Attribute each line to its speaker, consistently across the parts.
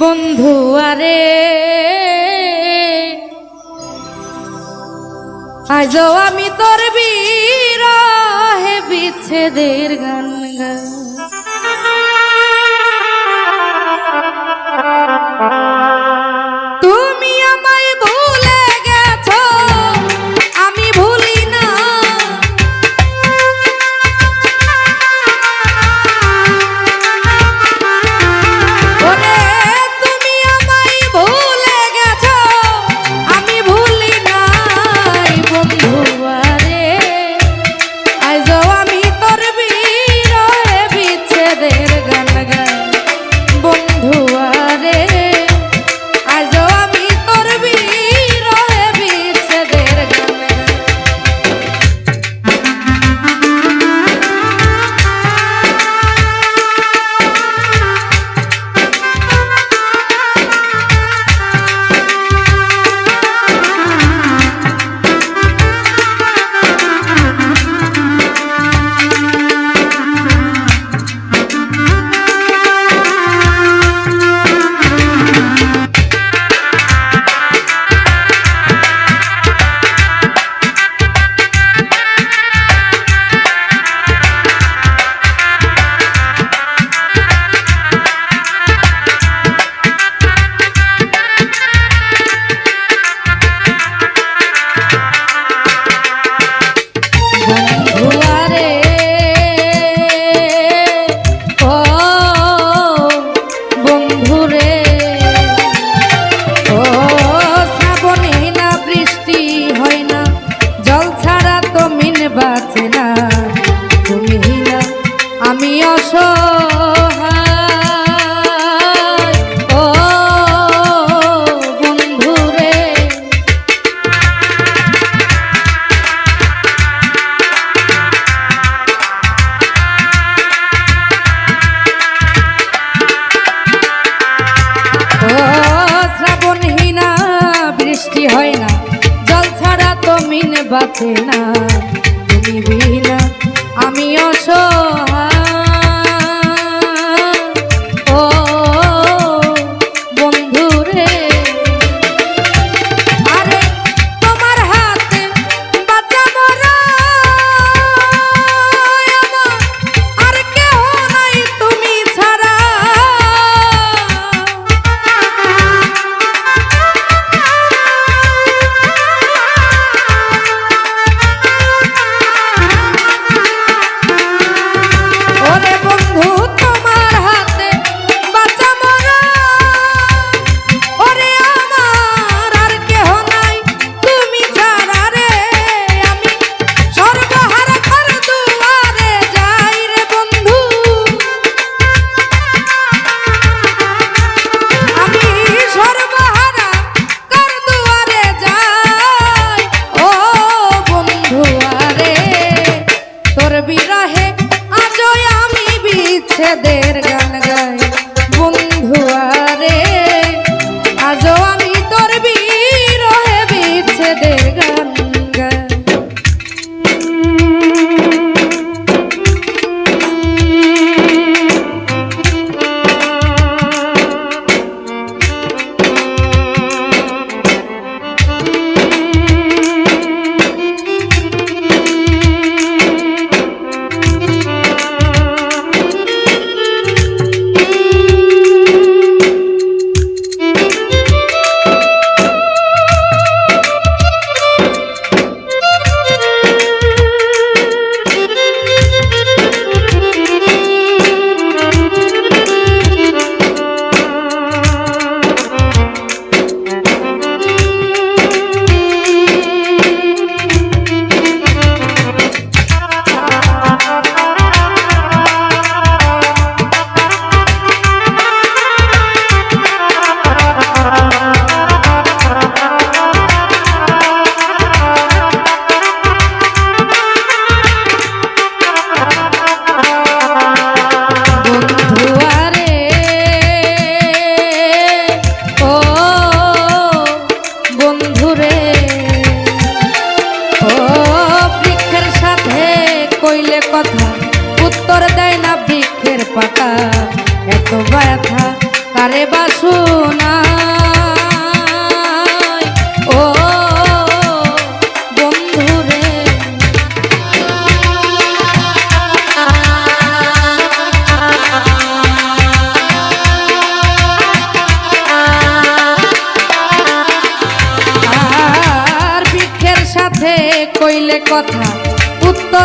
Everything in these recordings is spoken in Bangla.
Speaker 1: বন্ধু আরে। আজ আমি তোর বীর হে বিচ্ছেদের গান গা তো মিনে বাঁচে না তুমি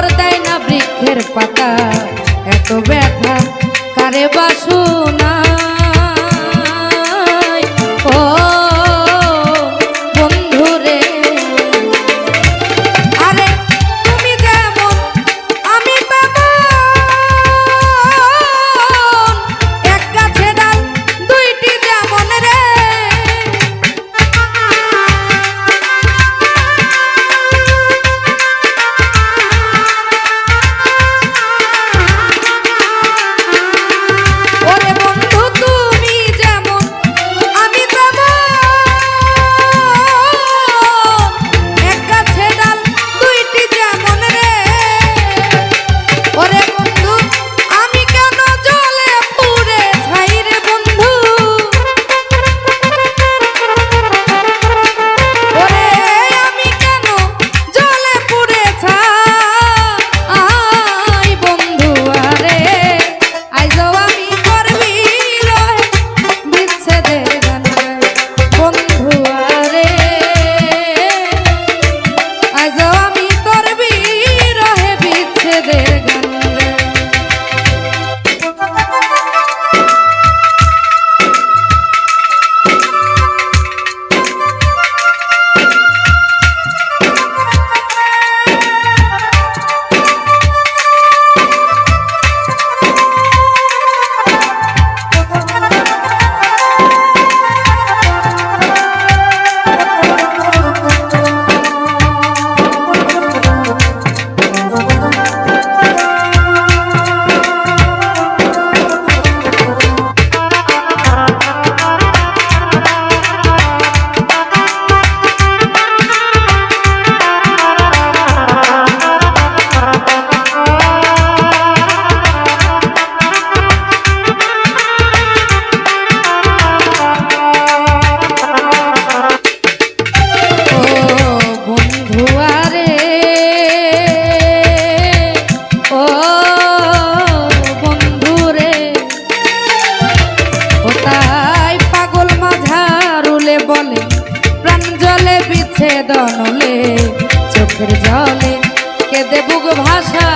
Speaker 1: मोर देना वृक्षर पता एत व्यथा कारे बासुना বলে প্রাণ জলে বিচ্ছেদনলে চোখের জলে কেঁদে বুক ভাষা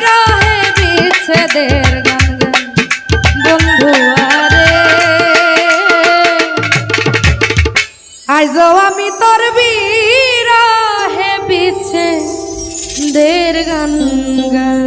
Speaker 1: বিরহে বিচ্ছেদের গান বন্ধু আরে। আইজো আমি তোর বিরহে বিচ্ছেদের গান গান